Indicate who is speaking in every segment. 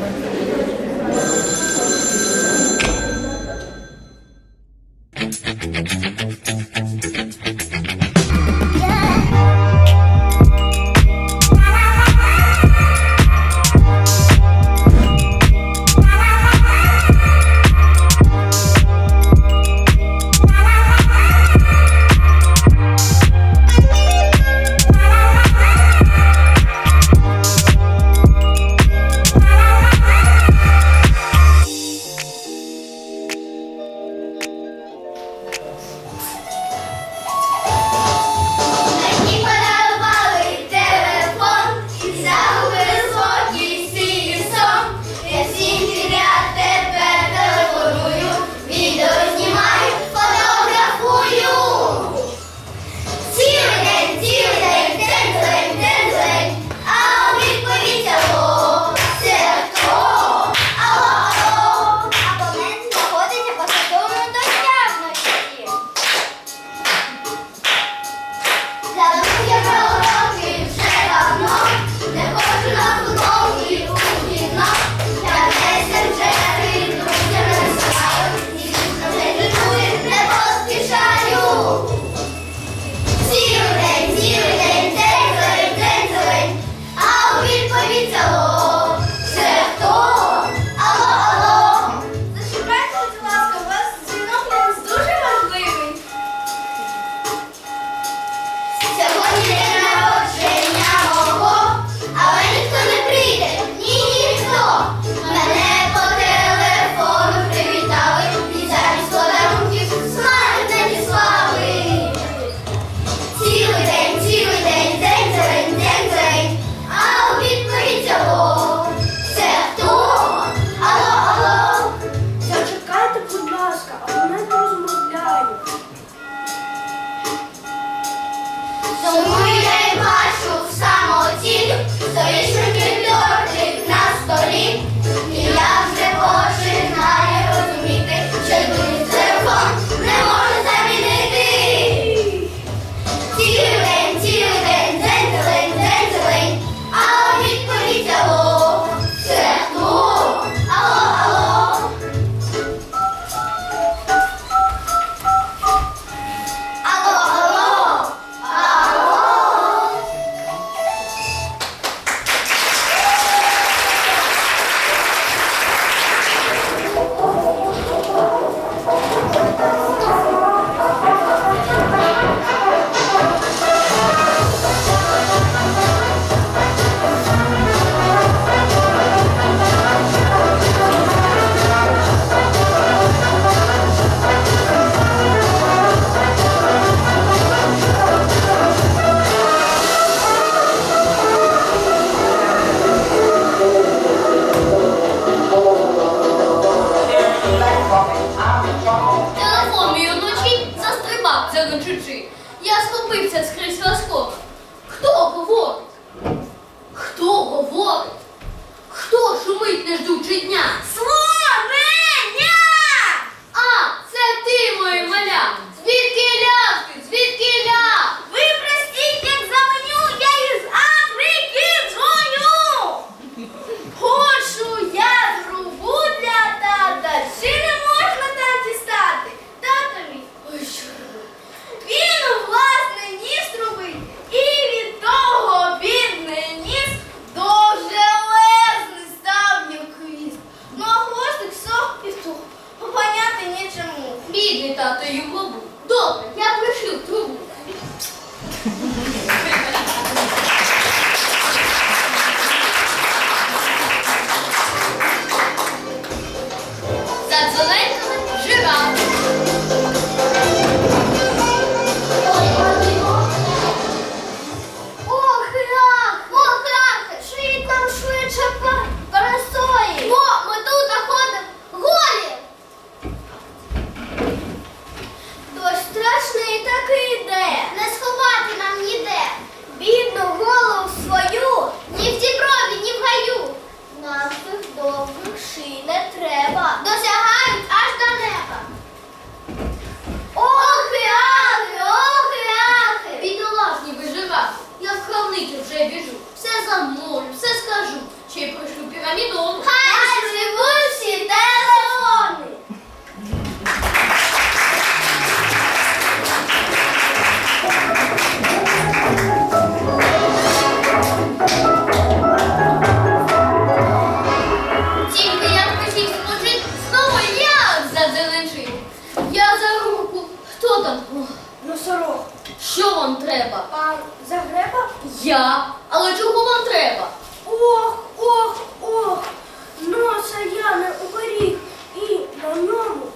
Speaker 1: Thank you. Говорить? Хто шумить не ждучи дня?
Speaker 2: Слоненя!
Speaker 3: 不用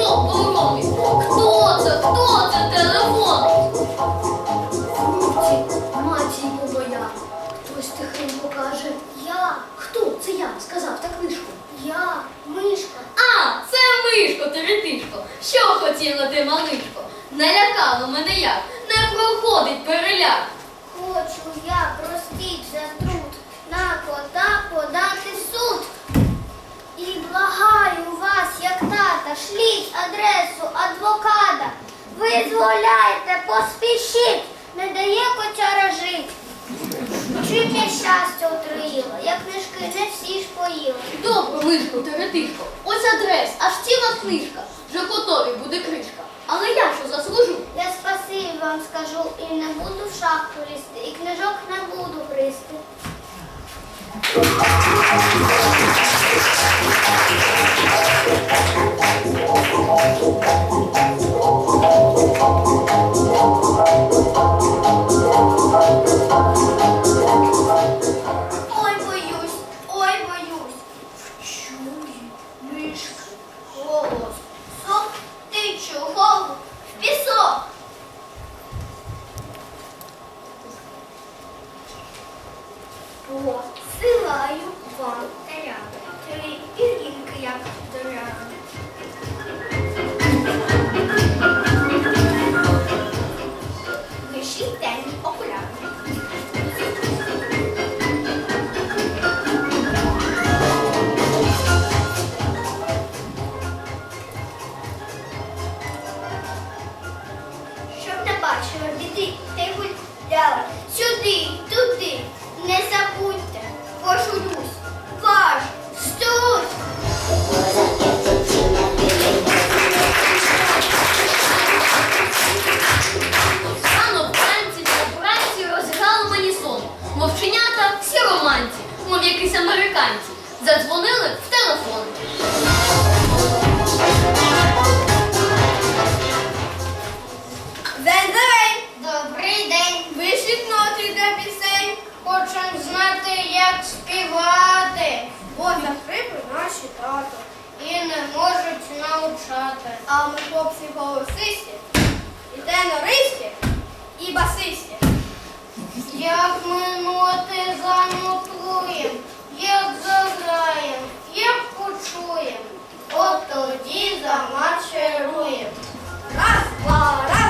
Speaker 3: Бог. Хто це? Хто це телефонить?
Speaker 4: Матінко моя. Хтось тихенько каже. Я. Хто? Це я. Сказав так книжку. Я, мишка.
Speaker 3: А, це мишко, теретишко. Що хотіла ти, малишко? Налякало мене як, не проходить переляк.
Speaker 2: Як шліть адресу адвоката. Визволяйте, поспішіть, не дає котяра жить. Чим я щастя отруїла, я книжки не всі ж поїла.
Speaker 3: Добре, мишко, теретишко. Ось адрес, аж ціла книжка. Вже готові буде кришка. Але я що заслужу?
Speaker 2: Я спасибі вам скажу і не буду в шахту лізти, і книжок не буду гризти. Ой, Посилаю вам
Speaker 3: американці. Задзвонили в телефон.
Speaker 4: День-день.
Speaker 2: Добрий день.
Speaker 4: Вишліть ноти для пісень. Хочем знати, як співати. Бо захрипли наші тато і не можуть навчати. А ми хлопці голосисті, і тенористі, і басисті. Як ми ноти занотуєм, як заграєм, як почуєм, от тоді замаршируєм. Раз, два, раз,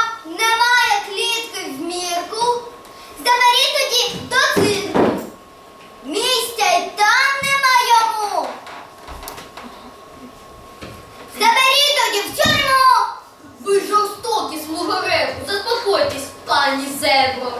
Speaker 1: немає клітки в мірку, забері тоді до цирку. Місця й там нема йому. Забері тоді в тюрму.
Speaker 3: Ви жорстокі слугове, заспокойтесь, пані зебро.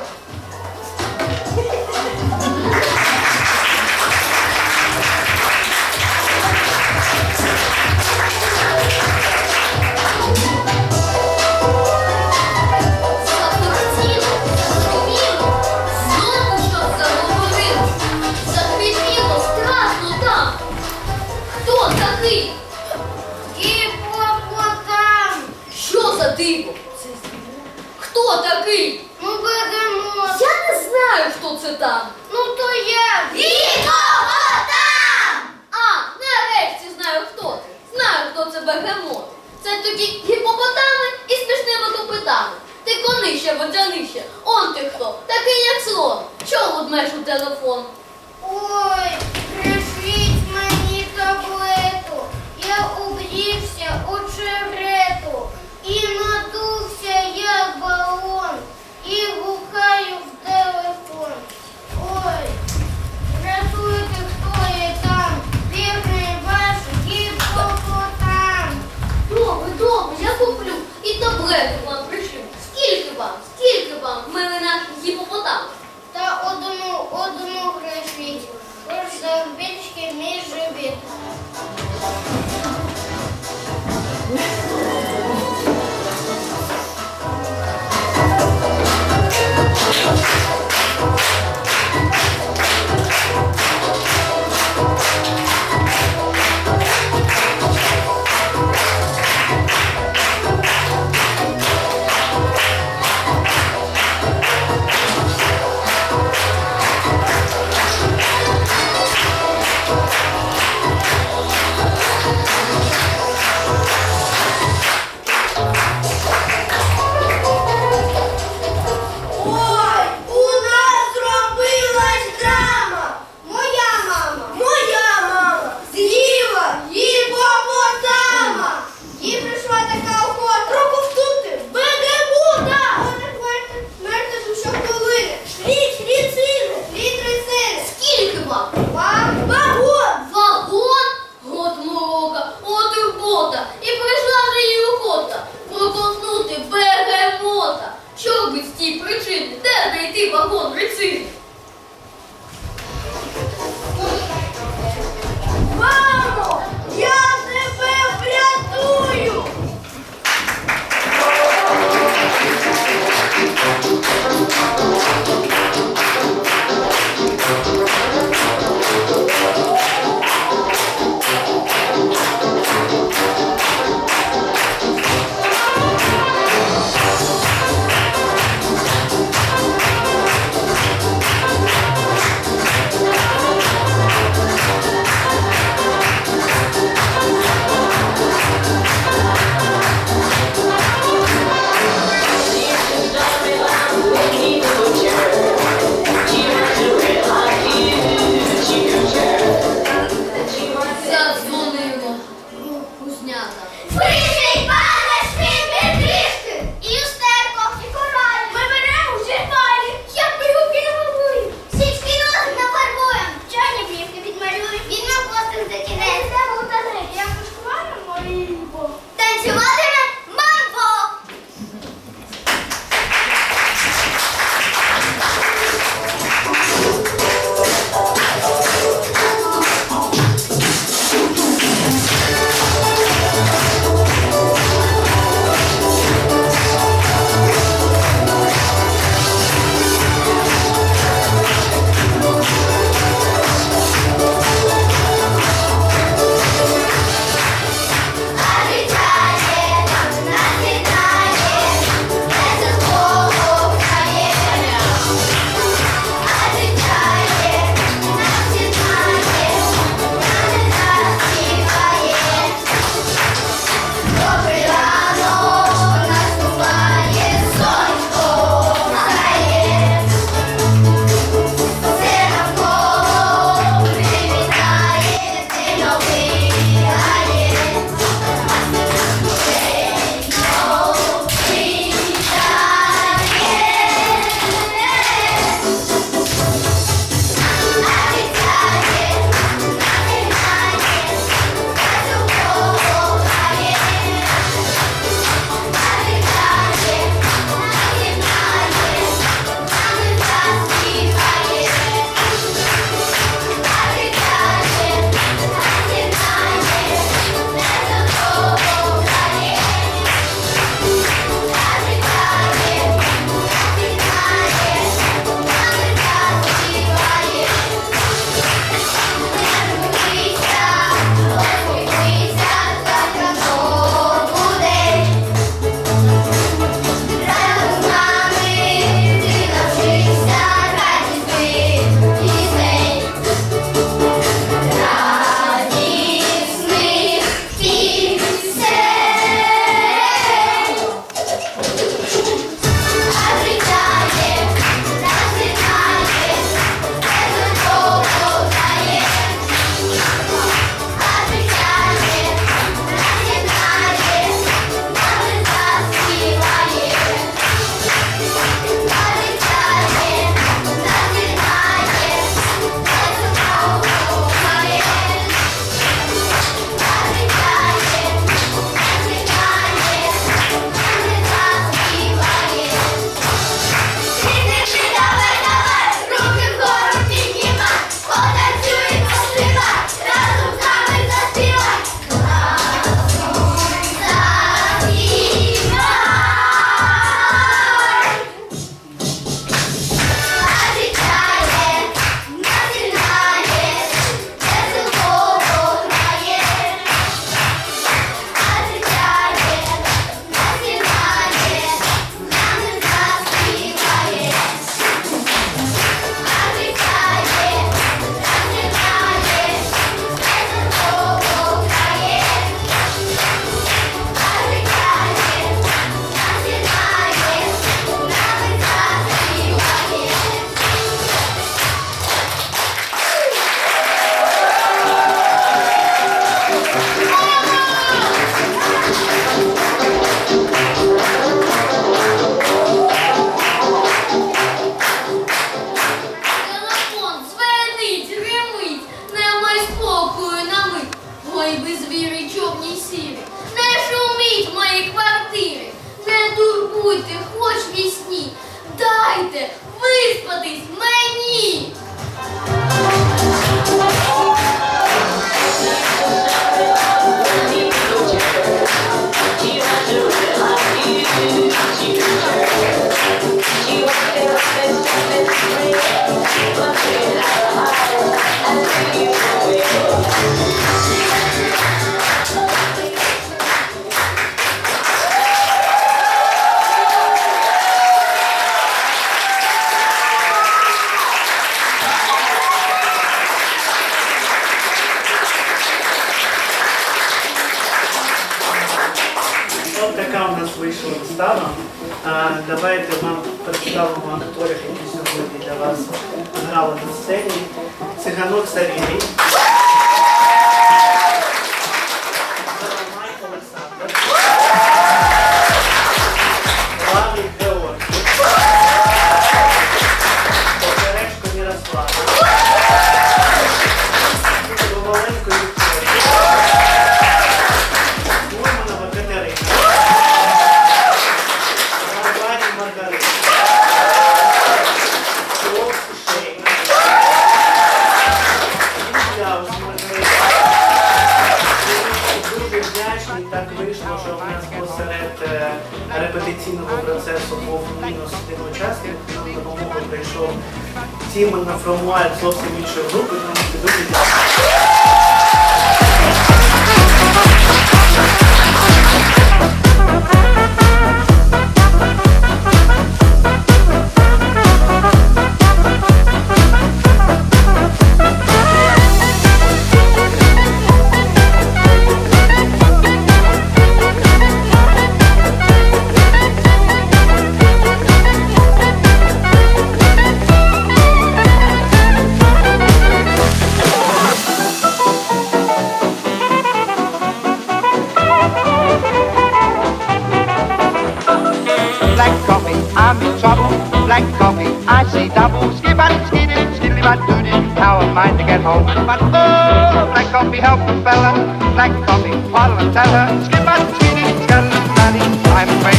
Speaker 5: I'm